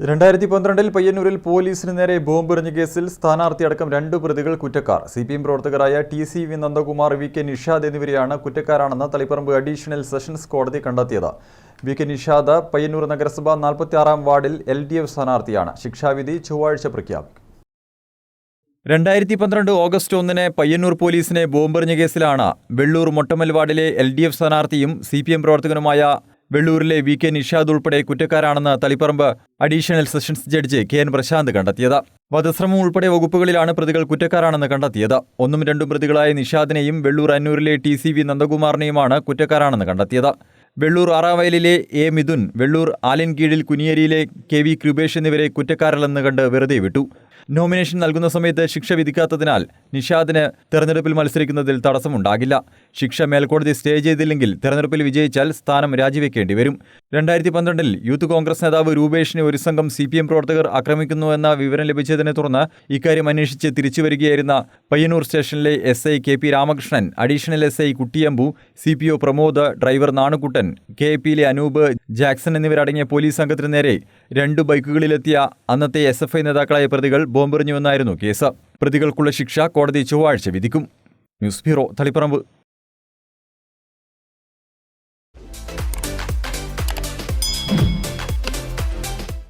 രണ്ടായിരത്തി പന്ത്രണ്ടിൽ പയ്യന്നൂരിൽ പോലീസിന് നേരെ ബോംബെറിഞ്ഞ കേസിൽ സ്ഥാനാർത്ഥി അടക്കം രണ്ട് പ്രതികൾ കുറ്റക്കാർ. സി പി എം പ്രവർത്തകരായ T C V Nandakumar V K Nishad എന്നിവരെയാണ് കുറ്റക്കാരാണെന്ന് തളിപ്പറമ്പ് അഡീഷണൽ സെഷൻസ് കോടതി കണ്ടെത്തിയത്. വി കെ നിഷാദ് പയ്യന്നൂർ നഗരസഭ നാൽപ്പത്തിയാറാം വാർഡിൽ എൽ ഡി എഫ് സ്ഥാനാർത്ഥിയാണ്. ശിക്ഷാവിധി ചൊവ്വാഴ്ച പ്രഖ്യാപിക്കും. രണ്ടായിരത്തി പന്ത്രണ്ട് ഓഗസ്റ്റ് ഒന്നിന് പയ്യന്നൂർ പോലീസിനെ ബോംബെറിഞ്ഞ കേസിലാണ്. വെള്ളൂർ മൊട്ടമൽ വാർഡിലെ എൽ ഡി എഫ് സ്ഥാനാർത്ഥിയും സി പി എം പ്രവർത്തകനുമായ വെള്ളൂരിലെ വി കെ നിഷാദ് ഉൾപ്പെടെ കുറ്റക്കാരാണെന്ന് Taliparamba additional sessions judge K N Prashant കണ്ടെത്തിയത്. വധശ്രമം ഉൾപ്പെടെ വകുപ്പുകളിലാണ് പ്രതികൾ കുറ്റക്കാരാണെന്ന് കണ്ടെത്തിയത്. ഒന്നും രണ്ടും പ്രതികളായ നിഷാദിനെയും വെള്ളൂർ അന്നൂരിലെ ടി സി വി നന്ദകുമാറിനെയുമാണ് കുറ്റക്കാരാണെന്ന് കണ്ടെത്തിയത്. വെള്ളൂർ ആറാവയലിലെ എ മിഥുൻ വെള്ളൂർ ആലൻകീഴിൽ കുനിയേരിയിലെ കെ വി കൃപേഷ് എന്നിവരെ കുറ്റക്കാരല്ലെന്ന് കണ്ട് വെറുതെ വിട്ടു. നോമിനേഷൻ നൽകുന്ന സമയത്ത് ശിക്ഷ വിധിക്കാത്തതിനാൽ നിഷാദിന് തെരഞ്ഞെടുപ്പിൽ മത്സരിക്കുന്നതിൽ തടസ്സമുണ്ടാകില്ല. ശിക്ഷ മേൽക്കോടതി സ്റ്റേ ചെയ്തില്ലെങ്കിൽ തെരഞ്ഞെടുപ്പിൽ വിജയിച്ചാൽ സ്ഥാനം രാജിവെക്കേണ്ടി വരും. രണ്ടായിരത്തി പന്ത്രണ്ടിൽ യൂത്ത് കോൺഗ്രസ് നേതാവ് രൂപേഷിനെ ഒരു സംഘം സി പി എം പ്രവർത്തകർ ആക്രമിക്കുന്നുവെന്ന വിവരം ലഭിച്ചതിനെ തുടർന്ന് ഇക്കാര്യം അന്വേഷിച്ച് തിരിച്ചുവരികയായിരുന്ന പയ്യന്നൂർ സ്റ്റേഷനിലെ S I K P Ramakrishnan additional S I Kuttiyambu C P O Pramod driver Nanukuttan K പിയിലെ അനൂപ് ജാക്സൺ എന്നിവരടങ്ങിയ പോലീസ് സംഘത്തിനു നേരെ രണ്ട് ബൈക്കുകളിലെത്തിയ അന്നത്തെ എസ് എഫ് ഐ നേതാക്കളായ പ്രതികൾ ബോംബെറിഞ്ഞുവെന്നായിരുന്നു കേസ്. പ്രതികൾക്കുള്ള ശിക്ഷ കോടതി ചൊവ്വാഴ്ച വിധിക്കും. News bureau Taliparamba.